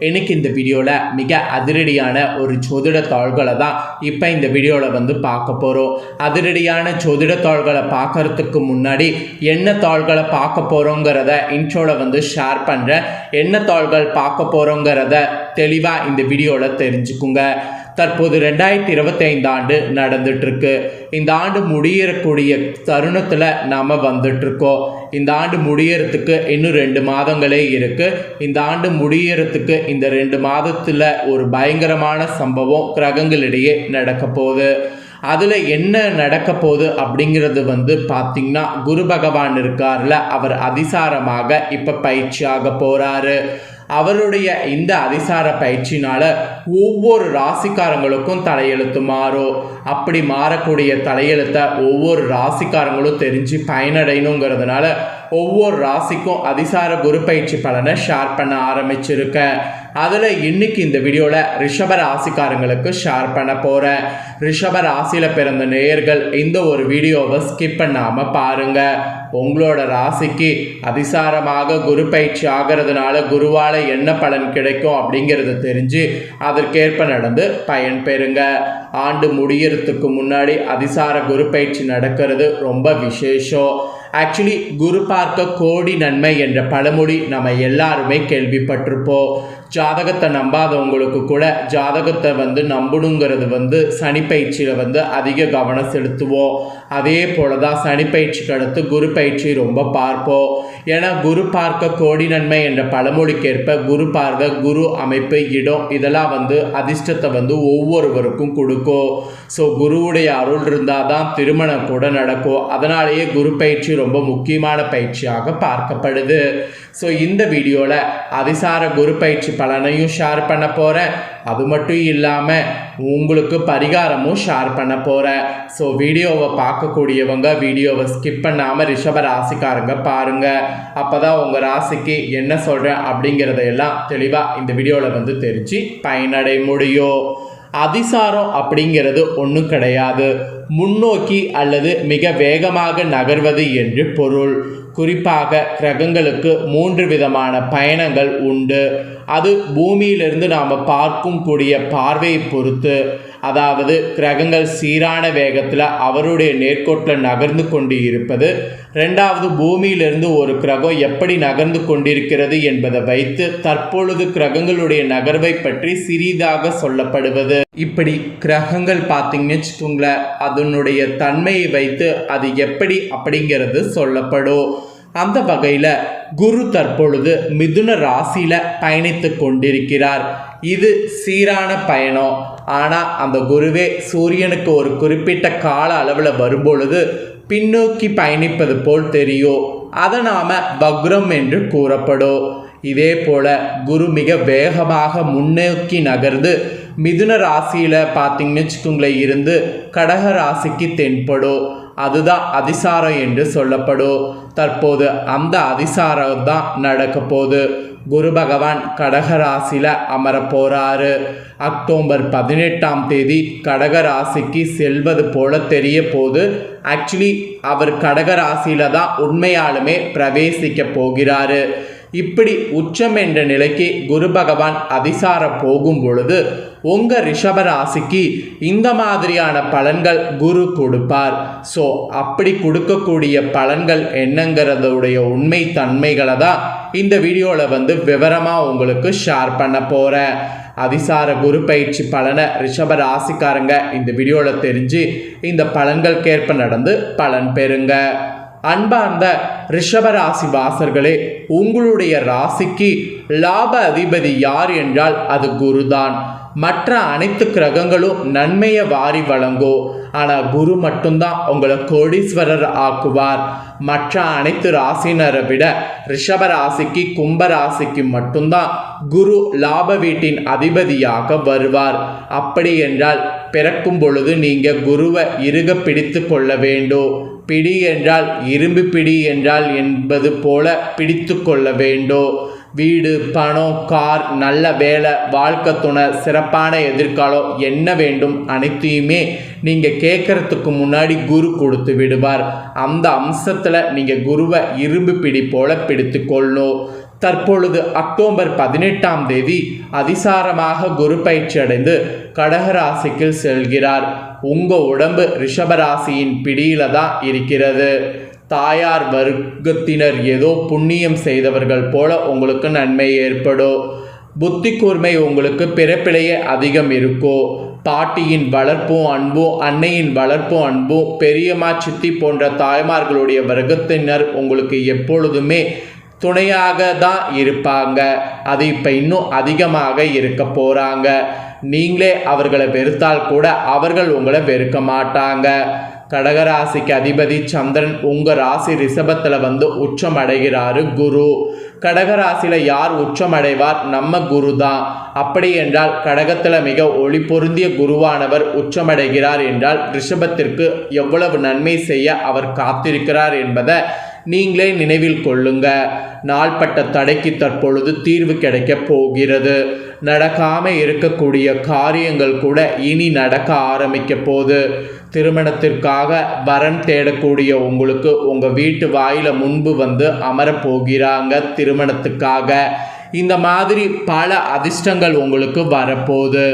இன்னைக்கு இந்த வீடியோவில் மிக அதிரடியான ஒரு ஜோதிட தாள்களை தான் இப்போ இந்த வீடியோவில் வந்து பார்க்க போகிறோம் அதிரடியான ஜோதிட தாள்களை பார்க்கறதுக்கு முன்னாடி என்ன தாள்களை பார்க்க போகிறோங்கிறத இன்ட்ரோவில் வந்து ஷேர் பண்ணுறேன் என்ன தாள்கள் பார்க்க போகிறோங்கிறத தெளிவாக இந்த வீடியோவில் தெரிஞ்சுக்குங்க. தற்போது ரெண்டாயிரத்தி இருபத்தைந்து ஆண்டு நடந்துட்டுருக்கு. இந்த ஆண்டு முடியக்கூடிய தருணத்தில் நாம் வந்துட்டுருக்கோம். இந்த ஆண்டு முடியறதுக்கு இன்னும் ரெண்டு மாதங்களே இருக்குது இந்த ஆண்டு முடியறதுக்கு இந்த ரெண்டு மாதத்தில் ஒரு பயங்கரமான சம்பவம் கிரகங்களிடையே நடக்க போகுது. அதில் என்ன நடக்க போகுது அப்படிங்கிறது வந்து பார்த்திங்கன்னா குரு பகவான் இருக்கார்ல அவர் அதிசாரமாக இப்போ பயிற்சியாக போகிறாரு அவருடைய இந்த அதிசார பயிற்சினால ஒவ்வொரு ராசிக்காரங்களுக்கும் தலையெழுத்து மாறும் அப்படி மாறக்கூடிய தலையெழுத்தை ஒவ்வொரு ராசிக்காரங்களும் தெரிஞ்சு பயனடையணுங்கிறதுனால ஒவ்வொரு ராசிக்கும் அதிசார குரு பயிற்சி பலனை ஷேர் பண்ண ஆரம்பிச்சிருக்கேன் அதில் இன்னைக்கு இந்த வீடியோவில் ரிஷப ராசிக்காரங்களுக்கு ஷேர் பண்ண போகிறேன் ரிஷப ராசியில் பிறந்த நேயர்கள் இந்த ஒரு வீடியோவை ஸ்கிப் பண்ணாமல் பாருங்கள் உங்களோட ராசிக்கு அதிசாரமாக குரு பயிற்சி ஆகிறதுனால குருவால் என்ன பலன் கிடைக்கும் அப்படிங்கிறத தெரிஞ்சு அதற்கேற்ப நடந்து பயன் பெறுங்க. ஆண்டு முடியறதுக்கு முன்னாடி அதிசார குரு பயிற்சி நடக்கிறது ரொம்ப விசேஷம். ஆக்சுவலி குரு பார்க்க கோடி நன்மை என்ற பழமொழி நம்ம எல்லாருமே கேள்விப்பட்டிருப்போம். ஜாதகத்தை நம்பாதவங்களுக்கு கூட ஜாதகத்தை வந்து நம்பணுங்கிறது வந்து சனி பயிற்சியில் வந்து அதிக கவனம் செலுத்துவோம். அதே போல தான் சனி பயிற்சிக்கு அடுத்து குரு பயிற்சி ரொம்ப பார்ப்போம். ஏன்னா குரு பார்க்க கோடி நன்மை என்ற பழமொழிக்கேற்ப குரு பார்க்க குரு அமைப்பு இடம் இதெல்லாம் வந்து அதிர்ஷ்டத்தை வந்து ஒவ்வொருவருக்கும் கொடுக்கும். ஸோ குருவுடைய அருள் இருந்தால் தான் திருமணம் கூட நடக்கும். அதனாலேயே குரு பயிற்சி ரொம்ப முக்கியமான பயிற்சியாக பார்க்கப்படுது. ஸோ இந்த வீடியோவில் அதிசார குரு பயிற்சி பலனையும் ஷேர் பண்ண போகிறேன் அது மட்டும் இல்லாமல் உங்களுக்கு பரிகாரமும் ஷேர் பண்ண போகிறேன் ஸோ வீடியோவை பார்க்கக்கூடியவங்க வீடியோவை ஸ்கிப் பண்ணாமல் ரிஷப ராசிக்காரங்க பாருங்கள் அப்போ தான் உங்கள் ராசிக்கு என்ன சொல்கிறேன் அப்படிங்கிறத எல்லாம் தெளிவாக இந்த வீடியோவில் வந்து தெரிஞ்சு பயனடை முடியும் அதிசாரம் அப்படிங்கிறது ஒன்றும் கிடையாது. முன்னோக்கி அல்லது மிக வேகமாக நகர்வது என்று பொருள். குறிப்பாக கிரகங்களுக்கு மூன்று விதமான பயணங்கள் உண்டு. அது பூமியிலிருந்து நாம் பார்க்கும் கூடிய பார்வையை பொறுத்து அதாவது கிரகங்கள் சீரான வேகத்தில் அவருடைய நேர்கோட்டில் நகர்ந்து கொண்டு இருப்பது ரெண்டாவது பூமியிலிருந்து ஒரு கிரகம் எப்படி நகர்ந்து கொண்டிருக்கிறது என்பதை வைத்து தற்பொழுது கிரகங்களுடைய நகர்வை பற்றி சிறிதாக சொல்லப்படுவது. இப்படி கிரகங்கள் பார்த்தீங்கன்னு வச்சுக்கோங்களேன் அதனுடைய தன்மையை வைத்து அது எப்படி அப்படிங்கிறது சொல்லப்படும். அந்த வகையில் குரு தற்பொழுது மிதுன ராசியில் பயணித்து கொண்டிருக்கிறார். இது சீரான பயணம். ஆனால் அந்த குருவே சூரியனுக்கு ஒரு குறிப்பிட்ட கால அளவில் வரும்பொழுது பின்னோக்கி பயணிப்பது போல் தெரியும்? அதை நாம் வக்ரம் என்று கூறப்படும். இதே போல குரு மிக வேகமாக முன்னோக்கி நகர்ந்து மிதுன ராசியில் பார்த்தீங்கன்னு வச்சுக்கோங்களேன் இருந்து கடக ராசிக்கு தென்படும். அதுதான் அதிசாரம் என்று சொல்லப்படும். தற்போது அந்த அதிசாரம் தான் நடக்க போகுது. குரு பகவான் கடக ராசியில் அமர போகிறாரு அக்டோபர் பதினெட்டாம் தேதி கடக ராசிக்கு செல்வது போல தெரிய போது ஆக்சுவலி அவர் கடக ராசியில் தான் உண்மையாலுமே பிரவேசிக்க போகிறாரு. இப்படி உச்சம் என்ற நிலைக்கு குரு பகவான் அதிசார போகும் பொழுது உங்கள் ரிஷப ராசிக்கு இந்த மாதிரியான பலன்கள் குரு கொடுப்பார். ஸோ அப்படி கொடுக்கக்கூடிய பலன்கள் என்னங்கிறதுடைய உண்மை தன்மைகளை தான் இந்த வீடியோவில் வந்து விவரமாக உங்களுக்கு ஷேர் பண்ண போகிறேன் அதிசார குரு பயிற்சி பலனை ரிஷப ராசிக்காரங்க இந்த வீடியோவில் தெரிஞ்சு இந்த பலன்களுக்கேற்ப நடந்து பலன் பெறுங்க. அன்பார்ந்த ரிஷபராசி வாசர்களே உங்களுடைய ராசிக்கு லாப அதிபதி யார் என்றால் அது குருதான். மற்ற அனைத்து கிரகங்களும் நன்மையை வாரி வழங்கும் ஆனால் குரு மட்டும்தான் உங்களை கோடீஸ்வரர் ஆக்குவார். மற்ற அனைத்து ராசினரை விட ரிஷப ராசிக்கு கும்ப ராசிக்கு மட்டும்தான் குரு லாப வீட்டின் அதிபதியாக வருவார். அப்படி என்றால் பிறக்கும் பொழுது நீங்கள் குருவை இறுக பிடித்து கொள்ள வேண்டும். பிடி என்றால் இரும்பு பிடி என்றால் என்பது போல பிடித்து கொள்ள வேண்டும் வீடு பணம் கார் நல்ல வேலை வாழ்க்கை துணை சிறப்பான எதிர்காலம் என்ன வேண்டும் அனைத்தையுமே நீங்கள் கேட்குறதுக்கு முன்னாடி குரு கொடுத்து விடுவார். அந்த அம்சத்தில் நீங்கள் குருவை இரும்பு பிடி போல பிடித்து கொள்ளணும். தற்பொழுது அக்டோபர் பதினெட்டாம் தேதி அதிசாரமாக குரு பயிற்சி அடைந்து கடகராசிக்கு செல்கிறார். உங்கள் உடம்பு ரிஷபராசியின் பிடியில தான் இருக்கிறது. தாயார் வர்க்கத்தினர் ஏதோ புண்ணியம் செய்தவர்கள் போல உங்களுக்கு நன்மை ஏற்படும். புத்தி கூர்மை உங்களுக்கு பிறப்பிலேயே அதிகம் இருக்கோ பாட்டியின் வளர்ப்பும் அன்பும் அன்னையின் வளர்ப்பும் அன்பும் பெரியம்மா சித்தி போன்ற தாய்மார்களுடைய வர்க்கத்தினர் உங்களுக்கு எப்பொழுதுமே துணையாக தான் இருப்பாங்க. அது இப்போ இன்னும் அதிகமாக இருக்க போகிறாங்க நீங்களே அவர்களை வெறுத்தால் கூட அவர்கள் உங்களை வெறுக்க மாட்டாங்க. கடகராசிக்கு அதிபதி சந்திரன் உங்கள் ராசி ரிஷபத்தில் வந்து உச்சம் அடைகிறாரு குரு. கடகராசியில் யார் உச்சம் அடைவார் நம்ம குரு தான். அப்படி என்றால் கடகத்தில் மிக ஒளி பொருந்திய குருவானவர் உச்சமடைகிறார் என்றால் ரிஷபத்திற்கு எவ்வளவு நன்மை செய்ய அவர் காத்திருக்கிறார் என்பதை நீங்களே நினைவில் கொள்ளுங்க. நாள்பட்ட தடைக்கு தற்பொழுது தீர்வு கிடைக்கப் போகிறது. நடக்காம இருக்கக்கூடிய காரியங்கள் கூட இனி நடக்க ஆரம்பிக்க போகுது. திருமணத்திற்காக வரன் தேடக்கூடிய உங்களுக்கு உங்கள் வீட்டு வாயில முன்பு வந்து அமரப் போகிறாங்க திருமணத்துக்காக. இந்த மாதிரி பல அதிர்ஷ்டங்கள் உங்களுக்கு வரப்போகுது.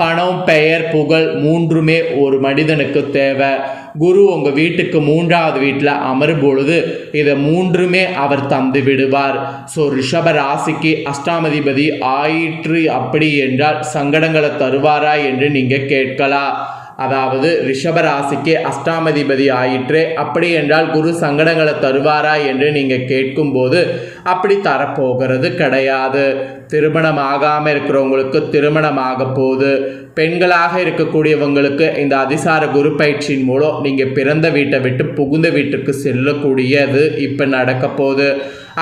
பணம் பெயர் புகழ் மூன்றுமே ஒரு மனிதனுக்கு தேவை. குரு உங்கள் வீட்டுக்கு மூன்றாவது வீட்டில் அமரும் பொழுது இதை மூன்றுமே அவர் தந்து விடுவார். ஸோ ரிஷப ராசிக்கு அஷ்டாமதிபதி ஆயிற்று அப்படி என்றால் சங்கடங்களை தருவாரா என்று நீங்கள் கேட்கலாம். அதாவது ரிஷப ராசிக்கு அஷ்டாமதிபதி ஆயிற்று அப்படி என்றால் குரு சங்கடங்களை தருவாரா என்று நீங்கள் கேட்கும்போது அப்படி தரப்போகிறது கிடையாது. திருமணம் ஆகாமல் இருக்கிறவங்களுக்கு திருமணம் ஆக போகுது பெண்களாக இருக்கக்கூடியவங்களுக்கு இந்த அதிசார குரு பயிற்சியின் மூலம் நீங்கள் பிறந்த வீட்டை விட்டு புகுந்த வீட்டுக்கு செல்லக்கூடியது இப்போ நடக்க போகுது.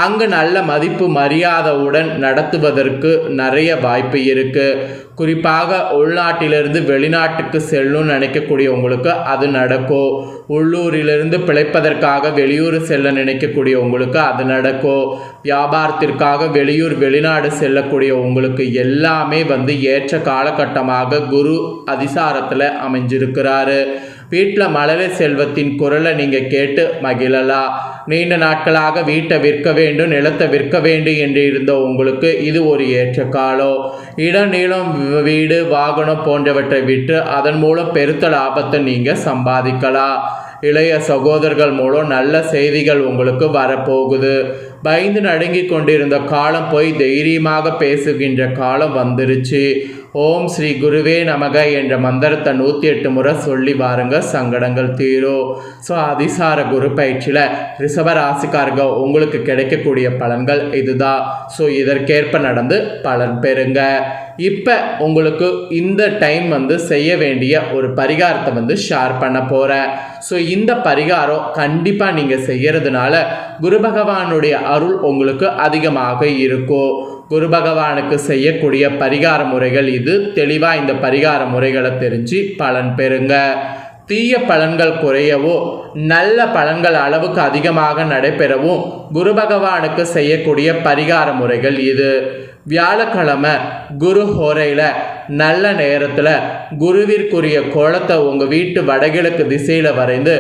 அங்கு நல்ல மதிப்பு மரியாதையுடன் நடத்துவதற்கு நிறைய வாய்ப்பு இருக்குது குறிப்பாக உள்நாட்டிலிருந்து வெளிநாட்டுக்கு செல்லணும்னு நினைக்கக்கூடியவங்களுக்கு அது நடக்கும். உள்ளூரிலிருந்து பிழைப்பதற்காக வெளியூர் செல்ல நினைக்கக்கூடிய உங்களுக்கு அது நடக்கும் வியாபாரத்திற்காக வெளியூர் வெளிநாடு செல்லக்கூடிய உங்களுக்கு எல்லாமே வந்து ஏற்ற காலகட்டமாக குரு அதிசாரத்தில் அமைஞ்சிருக்கிறாரு. வீட்டில் மழலை செல்வத்தின் குரலை நீங்கள் கேட்டு மகிழலாம் நீண்ட நாட்களாக வீட்டை விற்க வேண்டும் நிலத்தை விற்க வேண்டும் என்று இருந்த உங்களுக்கு இது ஒரு ஏற்ற காலம் இடம் நீளம் வீடு வாகனம் போன்றவற்றை விற்று அதன் மூலம் பெருத்த லாபத்தை நீங்கள் சம்பாதிக்கலாம் இளைய சகோதரர்கள் மூலம் நல்ல செய்திகள் உங்களுக்கு வரப்போகுது. பயந்து நடுங்கி கொண்டிருந்த காலம் போய் தைரியமாக பேசுகின்ற காலம் வந்துருச்சு. ஓம் ஸ்ரீ குருவே நமக என்ற மந்திரத்தை நூற்றி எட்டு முறை சொல்லி பாருங்க சங்கடங்கள் தீரும் ஸோ அதிசார குரு பயிற்சியில் ரிஷப ராசிக்காரங்க உங்களுக்கு கிடைக்கக்கூடிய பலன்கள் இதுதான். ஸோ இதற்கேற்ப நடந்து பலன் பெறுங்க. இப்போ உங்களுக்கு இந்த டைம் வந்து செய்ய வேண்டிய ஒரு பரிகாரத்தை வந்து ஷேர் பண்ண போகிறேன் ஸோ இந்த பரிகாரம் கண்டிப்பாக நீங்கள் செய்கிறதுனால குரு பகவானுடைய அருள் உங்களுக்கு அதிகமாக இருக்கும். குரு பகவானுக்கு செய்யக்கூடிய பரிகார முறைகள் இது. தெளிவாக இந்த பரிகார முறைகளை தெரிஞ்சு பலன் பெறுங்க. தீய பலன்கள் குறையவோ நல்ல பலன்கள் அளவுக்கு அதிகமாக நடைபெறவும் குரு பகவானுக்கு செய்யக்கூடிய பரிகார முறைகள் இது. வியாழக்கிழமை குரு ஹோரையில் நல்ல நேரத்தில் குருவிற்குரிய கோலத்தை உங்கள் வீட்டு வடகிழக்கு திசையில் வரைந்து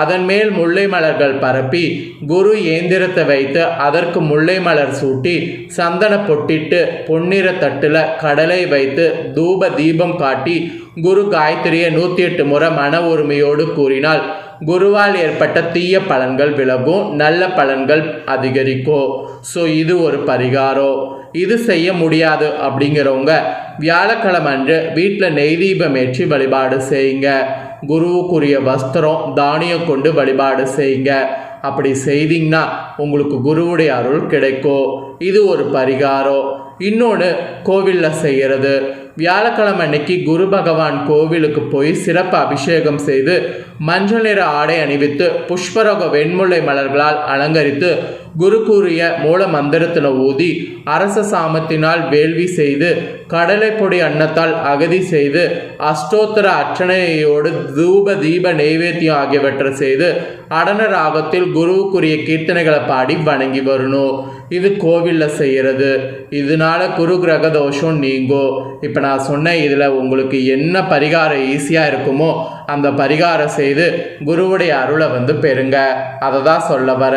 அதன் மேல் முல்லை மலர்கள் பரப்பி குரு ஏந்திரத்தை வைத்து அதற்கு முல்லை மலர் சூட்டி சந்தன பொட்டிட்டு பொன்னிற தட்டில் கடலை வைத்து தூப தீபம் காட்டி குரு காயத்ரியை நூற்றி எட்டு முறை மன உரிமையோடு கூறினால் குருவால் ஏற்பட்ட தீய பலன்கள் விலகும் நல்ல பலன்கள் அதிகரிக்கும். ஸோ இது ஒரு பரிகாரம். இது செய்ய முடியாது அப்படிங்கிறவங்க வியாழக்கிழமை அன்று வீட்டில் நெய் தீபம் ஏற்றி வழிபாடு செய்யுங்க. குருவுக்குரிய வஸ்திரம் தானியம் கொண்டு வழிபாடு செய்யுங்க. அப்படி செய்தீங்கன்னா உங்களுக்கு குருவுடைய அருள் கிடைக்கும். இது ஒரு பரிகாரம். இன்னொன்று கோவிலில் செய்கிறது வியாழக்கிழமை அன்னைக்கு குரு பகவான் கோவிலுக்கு போய் சிறப்பு அபிஷேகம் செய்து மஞ்சள் நிற ஆடை அணிவித்து புஷ்பரக வெண்முல்லை மலர்களால் அலங்கரித்து குரு கூறிய மூல மந்திரத்தில் ஊதி அரச சாமத்தினால் வேள்வி செய்து கடலை பொடி அன்னத்தால் அகதி செய்து அஷ்டோத்தர அர்ச்சனையோடு தூப தீப நெய்வேத்தியம் ஆகியவற்றை செய்து அடன ராகத்தில் குருவுக்குரிய கீர்த்தனைகளை பாடி வணங்கி வரணும் இது கோவிலில் செய்கிறது இதனால குரு கிரக தோஷம் நீங்கும் இப்போ நான் சொன்ன இதில் உங்களுக்கு என்ன பரிகாரம் ஈஸியாக இருக்குமோ அந்த பரிகாரம் செய்து குருவுடைய அருளை வந்து பெறுங்க. அதை தான் சொல்ல வர.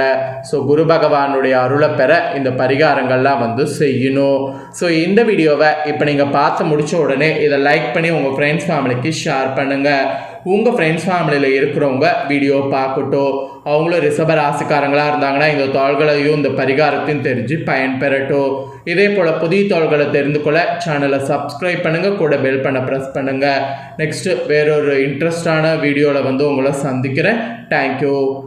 ஸோ குரு பகவானுடைய அருளை பெற இந்த பரிகாரங்கள்லாம் வந்து செய்யணும். ஸோ இந்த வீடியோவை இப்போ நீங்கள் பார்த்து முடிச்ச உடனே இதை லைக் பண்ணி உங்கள் ஃப்ரெண்ட்ஸ் ஃபேமிலிக்கு ஷேர் பண்ணுங்கள் உங்கள் ஃப்ரெண்ட்ஸ் ஃபேமிலியில் இருக்கிறவங்க வீடியோ பார்க்கட்டும் அவங்களும் ரிசப ராசிக்காரங்களாக இருந்தாங்கன்னா இந்த தாள்களையும் இந்த பரிகாரத்தையும் தெரிஞ்சு பயன்பெறட்டும். இதே போல் புதிய தாள்களை தெரிந்து கொள்ள சேனலை சப்ஸ்கிரைப் பண்ணுங்கள் கூட பெல் பண்ண ப்ரெஸ் பண்ணுங்கள் நெக்ஸ்ட்டு வேறொரு இன்ட்ரெஸ்டான வீடியோவில் வந்து உங்களை சந்திக்கிறேன். தேங்க்யூ